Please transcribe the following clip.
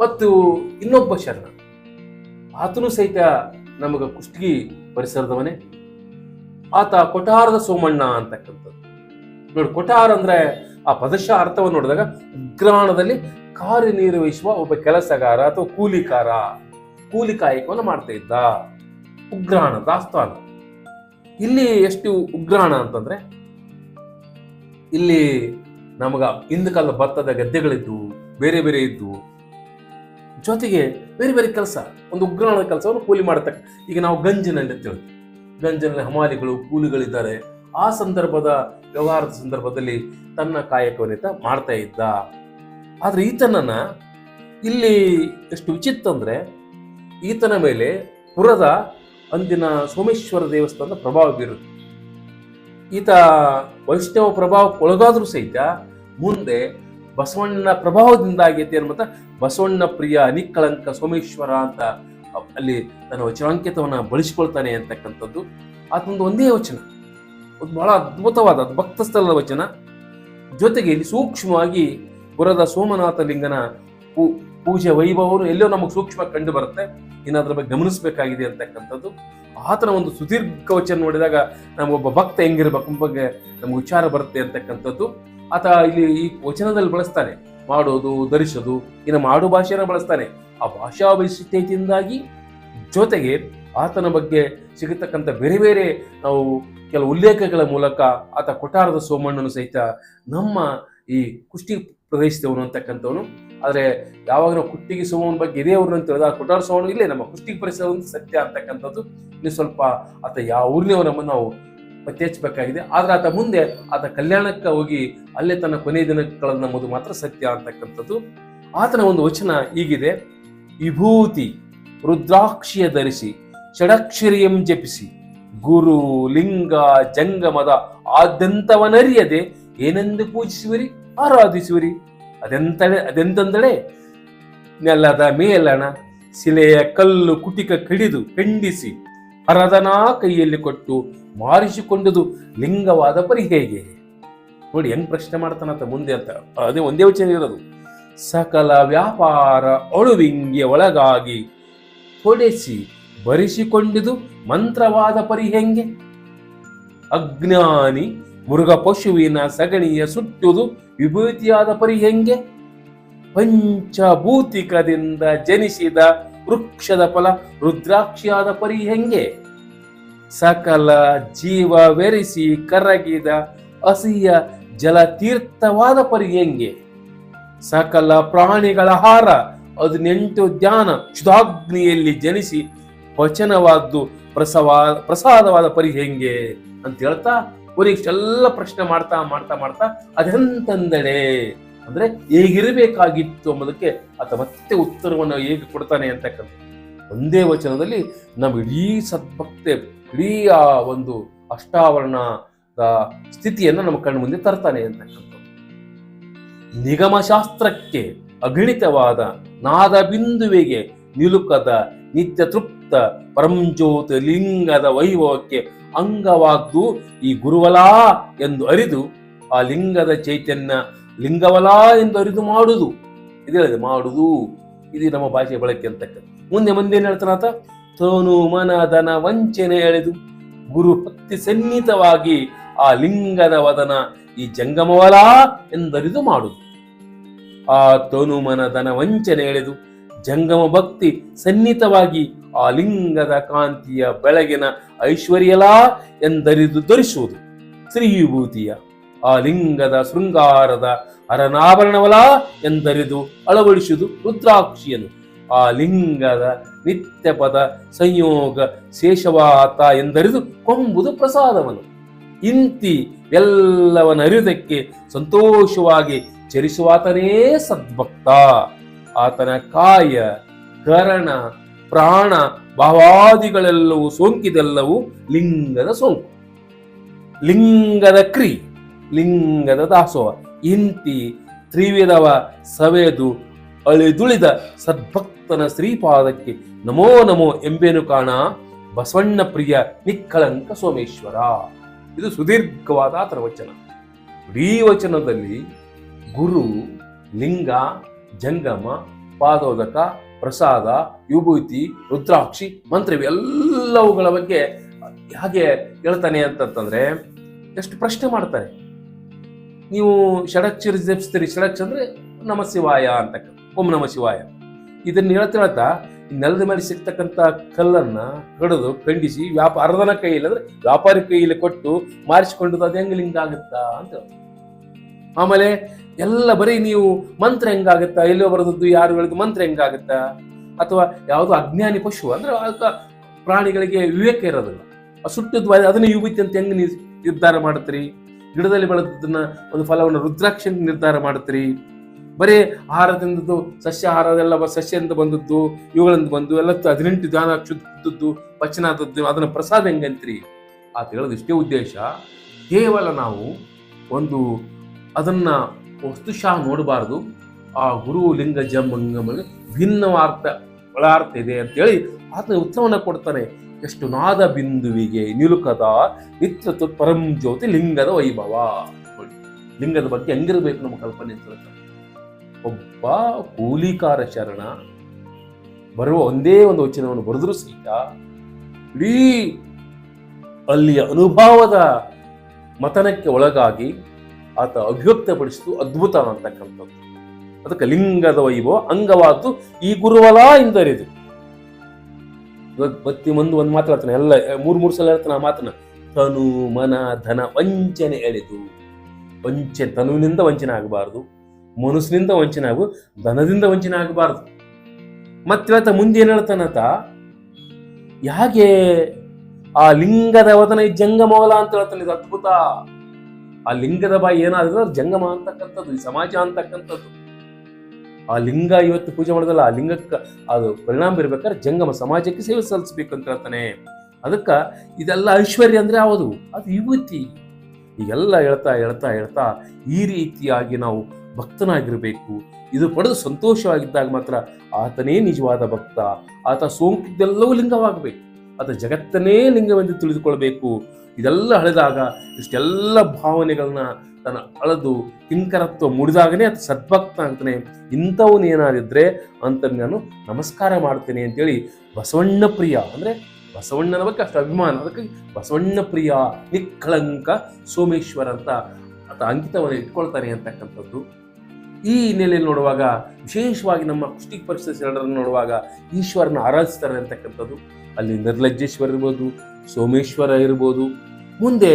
ಮತ್ತು ಇನ್ನೊಬ್ಬ ಶರಣ. ಆತನು ಸಹಿತ ನಮಗ ಕುಷ್ಟಗಿ ಪರಿಸರದವನೇ. ಆತ ಕೊಠಾರದ ಸೋಮಣ್ಣ ಅಂತಕ್ಕಂಥದ್ದು. ನೋಡಿ ಕೊಠಾರ ಅಂದ್ರೆ ಆ ಪದಶ ಅರ್ಥವನ್ನು ನೋಡಿದಾಗ ಉಗ್ರಾಣದಲ್ಲಿ ಕಾರ್ಯನಿರ್ವಹಿಸುವ ಒಬ್ಬ ಕೆಲಸಗಾರ ಅಥವಾ ಕೂಲಿಕಾರ, ಕೂಲಿ ಕಾಯಕವನ್ನು ಮಾಡ್ತಾ ಇದ್ದ. ಉಗ್ರಾಣ ದಾಸ್ತಾನ. ಇಲ್ಲಿ ಎಷ್ಟು ಉಗ್ರಾಣ ಅಂತಂದ್ರೆ, ಇಲ್ಲಿ ನಮಗ ಹಿಂದ ಕಾಲದ ಭತ್ತದ ಗದ್ದೆಗಳಿದ್ದು, ಬೇರೆ ಬೇರೆ ಇದ್ವು ಜೊತೆಗೆ ಬೇರೆ ಬೇರೆ ಕೆಲಸ. ಒಂದು ಉಗ್ರಾಣದ ಕೆಲಸವನ್ನು ಕೂಲಿ ಮಾಡತಕ್ಕ. ಈಗ ನಾವು ಗಂಜಿನಲ್ಲಿ ಅಂತ ಹೇಳ್ತೀವಿ ಗಂಜಿನಲ್ಲಿ ಹಮಾಲಿಗಳು, ಕೂಲಿಗಳಿದ್ದಾರೆ. ಆ ಸಂದರ್ಭದ ವ್ಯವಹಾರದ ಸಂದರ್ಭದಲ್ಲಿ ತನ್ನ ಕಾಯಕವನ್ನಿತ ಮಾಡ್ತಾ ಇದ್ದ. ಆದರೆ ಈತನನ್ನ ಇಲ್ಲಿ ಎಷ್ಟು ವಿಚಿತ್ರ ಅಂದರೆ, ಈತನ ಮೇಲೆ ಪುರದ ಅಂದಿನ ಸೋಮೇಶ್ವರ ದೇವಸ್ಥಾನದ ಪ್ರಭಾವ ಬೀರುತ್ತೆ ಈತ ವೈಷ್ಣವ ಪ್ರಭಾವಕ್ಕೆ ಒಳಗಾದರೂ ಸಹಿತ ಮುಂದೆ ಬಸವಣ್ಣನ ಪ್ರಭಾವದಿಂದ ಆಗೈತೆ ಅನ್ನುವಂಥ ಬಸವಣ್ಣ ಪ್ರಿಯ ನಿಕ್ಕಳಂಕ ಸೋಮೇಶ್ವರ ಅಂತ ಅಲ್ಲಿ ತನ್ನ ವಚನಾಂಕಿತವನ್ನು ಬಳಸಿಕೊಳ್ತಾನೆ ಅಂತಕ್ಕಂಥದ್ದು. ಆತನೊಂದು ಒಂದೇ ವಚನ. ಬಹಳ ಅದ್ಭುತವಾದ ಭಕ್ತ ಸ್ಥಳದ ವಚನ. ಜೊತೆಗೆ ಇಲ್ಲಿ ಸೂಕ್ಷ್ಮವಾಗಿ ಪುರದ ಸೋಮನಾಥ ಲಿಂಗನ ಪೂ- ಪೂಜೆ ವೈಭವನು ಎಲ್ಲೋ ನಮಗೆ ಸೂಕ್ಷ್ಮ ಕಂಡು ಬರುತ್ತೆ. ಇನ್ನು ಅದ್ರ ಬಗ್ಗೆ ಗಮನಿಸಬೇಕಾಗಿದೆ ಅಂತಕ್ಕಂಥದ್ದು. ಆತನ ಒಂದು ಸುದೀರ್ಘ ವಚನ ನೋಡಿದಾಗ ನಮಗೊಬ್ಬ ಭಕ್ತ ಹೆಂಗಿರ್ಬೇಕು ಬಗ್ಗೆ ನಮ್ಗೆ ವಿಚಾರ ಬರುತ್ತೆ ಅಂತಕ್ಕಂಥದ್ದು. ಆತ ಇಲ್ಲಿ ಈ ವಚನದಲ್ಲಿ ಬಳಸ್ತಾನೆ, ಮಾಡೋದು, ಧರಿಸೋದು, ಇನ್ನು ಮಾಡು ಭಾಷೆಯನ್ನು ಬಳಸ್ತಾನೆ. ಆ ಭಾಷಾ ವೈಶಿಷ್ಟ್ಯತೆಯಿಂದಾಗಿ ಜೊತೆಗೆ ಆತನ ಬಗ್ಗೆ ಸಿಗತಕ್ಕಂಥ ಬೇರೆ ಬೇರೆ ನಾವು ಕೆಲವು ಉಲ್ಲೇಖಗಳ ಮೂಲಕ ಆತ ಕೊಠಾರದ ಸೋಮಣ್ಣನು ಸಹಿತ ನಮ್ಮ ಈ ಕುಷ್ಟಿ ಪ್ರದೇಶದವನು ಅಂತಕ್ಕಂಥವನು. ಆದರೆ ಯಾವಾಗ ನಾವು ಕುಟ್ಟಿಗೆ ಸೋಮನ ಬಗ್ಗೆ ಇದೇ ಅಂತ ತಿಳಿದ ಕೊಠಾರ ಸೋಮಣ್ಣ ಇಲ್ಲೇ ನಮ್ಮ ಕುಷ್ಟಿ ಪರಿಸರ ಒಂದು ಸತ್ಯ ಅಂತಕ್ಕಂಥದ್ದು. ಇನ್ನು ಸ್ವಲ್ಪ ಆತ ಯಾವ ಊರಿನವನನ್ನು ನಾವು ಪತ್ತೆ ಹಚ್ಚಬೇಕಾಗಿದೆ ಆದ್ರೆ ಆತ ಮುಂದೆ ಆತ ಕಲ್ಯಾಣಕ್ಕೆ ಹೋಗಿ ಅಲ್ಲೇ ತನ್ನ ಕೊನೆಯ ದಿನಗಳನ್ನು ನಮ್ಮದು ಮಾತ್ರ ಸತ್ಯ ಅಂತಕ್ಕಂಥದ್ದು. ಆತನ ಒಂದು ವಚನ ಈಗಿದೆ ವಿಭೂತಿ ರುದ್ರಾಕ್ಷಿಯ ಧರಿಸಿ, ಷಡಕ್ಷರಿಯಂ ಜಪಿಸಿ, ಗುರು ಲಿಂಗ ಜಂಗಮದ ಆದ್ಯಂತವನರಿಯದೆ ಏನೆಂದು ಪೂಜಿಸುವಿರಿ? ಆರಾಧಿಸುವಿರಿ. ಅದೆಂತಳೆ ಅದೆಂತಂದಳೆ ನೆಲದ ಮೇಲಣ, ಶಿಲೆಯ ಕಲ್ಲು ಕುಟಿಕ ಕಡಿದು, ಖಂಡಿಸಿ ಹರದನ ಕೈಯಲ್ಲಿ ಕೊಟ್ಟು ಮಾರಿಸಿಕೊಂಡದು ಲಿಂಗವಾದ ಪರಿ ಹೇಗೆ ನೋಡಿ, ಹೆಂಗ್ ಪ್ರಶ್ನೆ ಮಾಡ್ತಾನಂತ ಮುಂದೆ ಅಂತ. ಅದೇ ಒಂದೇ ವಚನ ಇರೋದು. ಸಕಲ ವ್ಯಾಪಾರ ಅಳುವಿಂಗೆ ಒಳಗಾಗಿ ಹೊಡೆಸಿ ಬರಿಸಿಕೊಂಡಿದು ಮಂತ್ರವಾದ ಪರಿ ಹೆಂಗೆ ಅಜ್ಞಾನಿ ಮೃಗ ಪಶುವಿನ ಸಗಣಿಯ ಸುಟ್ಟುದು ವಿಭೂತಿಯಾದ ಪರಿ ಹೆಂಗೆ ಪಂಚಭೂತಿಕದಿಂದ ಜನಿಸಿದ ವೃಕ್ಷದ ಫಲ ರುದ್ರಾಕ್ಷಿಯಾದ ಪರಿ ಹೆಂಗೆ? ಸಕಲ ಜೀವ ಬೆರೆಸಿ ಕರಗಿದ ಹಸಿಯ ಜಲತೀರ್ಥವಾದ ಪರಿ ಹೆಂಗೆ? ಸಕಲ ಪ್ರಾಣಿಗಳ ಹಾರ ಹದಿನೆಂಟು ಧ್ಯಾನ ಕ್ಷುಧಾಗ್ನಿಯಲ್ಲಿ ಜನಿಸಿ ವಚನವಾದ್ದು ಪ್ರಸವ ಪ್ರಸಾದವಾದ ಪರಿ ಹೆಂಗೆ ಅಂತ ಹೇಳ್ತಾ ಕೊನೆಗೆ ಎಲ್ಲ ಪ್ರಶ್ನೆ ಮಾಡ್ತಾ ಮಾಡ್ತಾ ಮಾಡ್ತಾ ಅದೆಂತಂದಡೆ ಅಂದ್ರೆ ಹೇಗಿರಬೇಕಾಗಿತ್ತು ಅನ್ನೋದಕ್ಕೆ ಆತ ಮತ್ತೆ ಉತ್ತರವನ್ನು ಹೇಗೆ ಕೊಡ್ತಾನೆ ಅಂತಕ್ಕಂಥ ಒಂದೇ ವಚನದಲ್ಲಿ ನಮ್ಮ ಇಡೀ ಸದ್ಭಕ್ತೆ, ಇಡೀ ಆ ಒಂದು ಅಷ್ಟಾವರಣ ಸ್ಥಿತಿಯನ್ನು ನಮ್ಮ ಕಣ್ಣು ಮುಂದೆ ತರ್ತಾನೆ ಅಂತಕ್ಕಂಥದ್ದು. ನಿಗಮಶಾಸ್ತ್ರಕ್ಕೆ ಅಗಣಿತವಾದ ನಾದ ಬಿಂದುವಿಗೆ ನಿಲುಕದ ನಿತ್ಯ ತೃಪ್ತ ಪರಂಜ್ಯೋತ ಲಿಂಗದ ವೈಭವಕ್ಕೆ ಅಂಗವಾದ್ದು ಈ ಗುರುವಲಾ ಎಂದು ಅರಿದು ಆ ಲಿಂಗದ ಚೈತನ್ಯ ಲಿಂಗವಲಾ ಎಂದು ಅರಿದು ಮಾಡುದು. ಇದು ಹೇಳಿದೆ ಮಾಡುದು. ಇದು ನಮ್ಮ ಭಾಷೆಯ ಬಳಕೆ ಅಂತಕ್ಕಂಥ ಮುಂದೆ ಮುಂದೇನು ಹೇಳ್ತಾನಾತ ತೋನು ಮನ ದನ ವಂಚನೆ ಎಳೆದು ಗುರು ಭಕ್ತಿ ಸನ್ನಿಹಿತವಾಗಿ ಆ ಲಿಂಗದ ವದನ ಈ ಜಂಗಮವಲ ಎಂದರಿದು ಮಾಡುದು. ಆ ತೋನು ಮನ ದನ ವಂಚನೆ ಎಳೆದು ಜಂಗಮ ಭಕ್ತಿ ಸನ್ನಿಹಿತವಾಗಿ ಆ ಲಿಂಗದ ಕಾಂತಿಯ ಬೆಳಗಿನ ಐಶ್ವರ್ಯಲ ಎಂದರಿದು ಧರಿಸುವುದು ಶ್ರೀ ವಿಭೂತಿಯ ಆ ಲಿಂಗದ ಶೃಂಗಾರದ ಅರನಾಭರಣವಲ ಎಂದರಿದು ಅಳವಡಿಸುವುದು ರುದ್ರಾಕ್ಷಿಯನು ಆ ಲಿಂಗದ ನಿತ್ಯ ಪದ ಸಂಯೋಗ ಶೇಷವಾತ ಎಂದರಿದು ಕೊಂಬುದು ಪ್ರಸಾದವನು ಇಂತಿ ಎಲ್ಲವನ ಅರಿಯುವುದಕ್ಕೆ ಸಂತೋಷವಾಗಿ ಚರಿಸುವಾತನೇ ಸದ್ಭಕ್ತ. ಆತನ ಕಾಯ, ಕರಣ, ಪ್ರಾಣ, ಭಾವಾದಿಗಳೆಲ್ಲವೂ ಸೋಂಕಿದೆಲ್ಲವೂ ಲಿಂಗದ ಸೋಂಕು. ಲಿಂಗದ ಕ್ರಿ ಲಿಂಗದ ದಾಸೋಹ. ಇಂತಿ ತ್ರಿವಿಧವ ಸವೆದು ಅಳಿದುಳಿದ ಸದ್ಭಕ್ತನ ಶ್ರೀಪಾದಕ್ಕೆ ನಮೋ ನಮೋ ಎಂಬೇನು ಕಾಣ ಬಸವಣ್ಣ ಪ್ರಿಯ ನಿಕ್ಕಳಂಕ ಸೋಮೇಶ್ವರ. ಇದು ಸುದೀರ್ಘವಾದ ಆತರ ವಚನ ಇಡೀ ವಚನದಲ್ಲಿ ಗುರು, ಲಿಂಗ, ಜಂಗಮ, ಪಾದೋದಕ, ಪ್ರಸಾದ, ವಿಭೂತಿ, ರುದ್ರಾಕ್ಷಿ, ಮಂತ್ರ ಇವೆಲ್ಲವುಗಳ ಬಗ್ಗೆ ಹಾಗೆ ಹೇಳ್ತಾನೆ ಅಂತಂತಂದ್ರೆ ಎಷ್ಟು ಪ್ರಶ್ನೆ ಮಾಡ್ತಾರೆ. ನೀವು ಷಡಕ್ಷರ ಜಪಿಸ್ತೀರಿ ಷಡಕ್ಷ ಅಂದ್ರೆ ನಮ ಶಿವಾಯ ಅಂತ ಓಂ ನಮ ಶಿವಾಯ. ಇದನ್ನು ಹೇಳ್ತಾ ಹೇಳ್ತಾ ನೆಲದ ಮೇಲೆ ಸಿಗ್ತಕ್ಕಂಥ ಕಲ್ಲನ್ನ ಕಡಿದು ಖಂಡಿಸಿ ವ್ಯಾಪಾರದನ ಕೈಯಲ್ಲಿ ಅಂದ್ರೆ ವ್ಯಾಪಾರಿ ಕೈಯಲ್ಲಿ ಕೊಟ್ಟು ಮಾರಿಸಿಕೊಂಡು ಅದು ಹೆಂಗ್ ಲಿಂಗ ಆಗುತ್ತಾ ಅಂತ. ಆಮೇಲೆ ಎಲ್ಲ ಬರೀ ನೀವು ಮಂತ್ರ ಹೆಂಗಾಗುತ್ತಾ ಎಲ್ಲೋ ಬರೆದದ್ದು ಯಾರು ಹೇಳಿದ್ದು ಮಂತ್ರ ಹೆಂಗಾಗುತ್ತಾ ಅಥವಾ ಯಾವುದು ಅಜ್ಞಾನಿ ಪಶು ಅಂದ್ರೆ ಪ್ರಾಣಿಗಳಿಗೆ ವಿವೇಕ ಇರೋದಿಲ್ಲ. ಸುಟ್ಟದ್ದು ಅದನ್ನ ವಿಭೂತಿ ಅಂತ ಹೆಂಗ್ ನಿರ್ಧಾರ ಮಾಡ್ತೀರಿ ಗಿಡದಲ್ಲಿ ಬೆಳೆದದನ್ನ ಒಂದು ಫಲವನ್ನು ರುದ್ರಾಕ್ಷಿ ನಿರ್ಧಾರ ಮಾಡ್ತೀರಿ ಬರೀ ಆಹಾರದಿಂದ ಸಸ್ಯ ಆಹಾರದೆಲ್ಲ ಸಸ್ಯದಿಂದ ಬಂದದ್ದು, ಇವುಗಳಿಂದ ಬಂದು ಎಲ್ಲ ಹದಿನೆಂಟು ದಾನ ಶುದ್ಧದ್ದು ಪಚನ ಆದದ್ದು ಅದನ್ನು ಪ್ರಸಾದ ಹೆಂಗಂತ್ರಿ ಆತ ಹೇಳೋದು ಇಷ್ಟೇ ಉದ್ದೇಶ. ಕೇವಲ ನಾವು ಒಂದು ಅದನ್ನ ವಸ್ತುಶಃ ನೋಡಬಾರ್ದು. ಆ ಗುರು ಲಿಂಗ ಜಂಗಮಲ್ಲಿ ಭಿನ್ನವಾರ್ಥ, ಒಳಾರ್ಥ ಇದೆ ಅಂತೇಳಿ ಆತನ ಉತ್ಸವನ ಕೊಡ್ತಾನೆ ಎಷ್ಟು ನಾದ ಬಿಂದುವಿಗೆ ನಿಲುಕದ ನಿತ್ಯ ಪರಂ ಜ್ಯೋತಿ ಲಿಂಗದ ವೈಭವ ಲಿಂಗದ ಬಗ್ಗೆ ಹೆಂಗಿರ್ಬೇಕು ನಮ್ಮ ಕಲ್ಪನೆ ಅಂತ. ಒಬ್ಬ ಕೂಲಿಕಾರ ಶರಣ ಬರುವ ಒಂದೇ ಒಂದು ವಚನವನ್ನು ಬರೆದರೂ ಸಹಿತ ಇಡೀ ಅಲ್ಲಿಯ ಅನುಭವದ ಮತನಕ್ಕೆ ಒಳಗಾಗಿ ಆತ ಅಭಿವ್ಯಕ್ತಪಡಿಸಿತು ಅದ್ಭುತ ಅಂತಕ್ಕಂಥದ್ದು ಅದಕ್ಕೆ ಲಿಂಗದ ವೈಭವ ಅಂಗವಾದ್ದು ಈ ಗುರುವಲ ಎಂದರಿದು ಇವಾಗ ಪ್ರತಿ ಮುಂದೆ ಒಂದು ಮಾತಾಡ್ತಾನೆ ಎಲ್ಲ ಮೂರು ಮೂರು ಸಲ ಹೇಳ್ತಾನೆ ಆ ಮಾತನ್ನ. ತನು ಮನ ಧನ ವಂಚನೆ ಎಳೆದು ವಂಚನೆ ತನುವಿನಿಂದ ವಂಚನೆ ಆಗಬಾರ್ದು, ಮನಸ್ಸಿನಿಂದ ವಂಚನೆ ಆಗು, ಧನದಿಂದ ವಂಚನೆ ಆಗಬಾರ್ದು. ಮತ್ತೆ ಮುಂದೆ ಏನು ಹೇಳ್ತಾನತ ಯಾಕೆ ಆ ಲಿಂಗದ ವದನ ಈ ಜಂಗಮವಲ ಅಂತ ಹೇಳ್ತಾನೆ ಇದು ಅದ್ಭುತ. ಆ ಲಿಂಗದ ಬಾಯಿ ಏನಾದ್ರೂ ಜಂಗಮ ಅಂತಕ್ಕಂಥದ್ದು, ಈ ಸಮಾಜ ಅಂತಕ್ಕಂಥದ್ದು. ಆ ಲಿಂಗ ಇವತ್ತು ಪೂಜೆ ಮಾಡೋದಲ್ಲ, ಆ ಲಿಂಗಕ್ಕೆ ಅದು ಪರಿಣಾಮ ಇರ್ಬೇಕಾದ್ರೆ ಜಂಗಮ ಸಮಾಜಕ್ಕೆ ಸೇವೆ ಸಲ್ಲಿಸ್ಬೇಕು ಅಂತ ಹೇಳ್ತಾನೆ ಅದಕ್ಕ ಇದೆಲ್ಲ ಐಶ್ವರ್ಯ ಅಂದ್ರೆ ಯಾವುದು? ಅದು ವಿಭೂತಿ ಈಗೆಲ್ಲ ಹೇಳ್ತಾ ಹೇಳ್ತಾ ಹೇಳ್ತಾ ಈ ರೀತಿಯಾಗಿ ನಾವು ಭಕ್ತನಾಗಿರಬೇಕು. ಇದು ಪಡೆದು ಸಂತೋಷವಾಗಿದ್ದಾಗ ಮಾತ್ರ ಆತನೇ ನಿಜವಾದ ಭಕ್ತ. ಆತ ಸೋಂಕಿದ್ದೆಲ್ಲವೂ ಲಿಂಗವಾಗಬೇಕು. ಆತ ಜಗತ್ತನ್ನೇ ಲಿಂಗವೆಂದು ತಿಳಿದುಕೊಳ್ಬೇಕು. ಇದೆಲ್ಲ ಅಳೆದಾಗ ಇಷ್ಟೆಲ್ಲ ಭಾವನೆಗಳನ್ನ ತನ್ನ ಅಳೆದು ಕಿಂಕರತ್ವ ಮುಡಿದಾಗನೇ ಅದು ಸದ್ಭಕ್ತ ಅಂತಾನೆ ಇಂಥವನು ಏನಾದಿದ್ರೆ ಅಂತ ನಾನು ನಮಸ್ಕಾರ ಮಾಡ್ತೇನೆ ಅಂತೇಳಿ ಬಸವಣ್ಣ ಪ್ರಿಯ ಅಂದ್ರೆ ಬಸವಣ್ಣನ ಬಗ್ಗೆ ಅಷ್ಟು ಅಭಿಮಾನ. ಅದಕ್ಕೆ ಬಸವಣ್ಣ ಪ್ರಿಯ ನಿಕ್ಕಳಂಕ ಸೋಮೇಶ್ವರ ಅಂತ ಆತ ಅಂಕಿತವನ್ನು ಇಟ್ಕೊಳ್ತಾನೆ ಅಂತಕ್ಕಂಥದ್ದು. ಈ ಹಿನ್ನೆಲೆಯಲ್ಲಿ ನೋಡುವಾಗ ವಿಶೇಷವಾಗಿ ನಮ್ಮ ಕುಷ್ಟಿ ಪರಿಸ್ಥಿತಿ ಎರಡರನ್ನು ನೋಡುವಾಗ ಈಶ್ವರನ ಆರಾಧಿಸ್ತಾರೆ ಅಂತಕ್ಕಂಥದ್ದು. ಅಲ್ಲಿ ನಿರ್ಲಜ್ಜೇಶ್ವರ ಇರ್ಬೋದು ಸೋಮೇಶ್ವರ ಇರ್ಬೋದು ಮುಂದೆ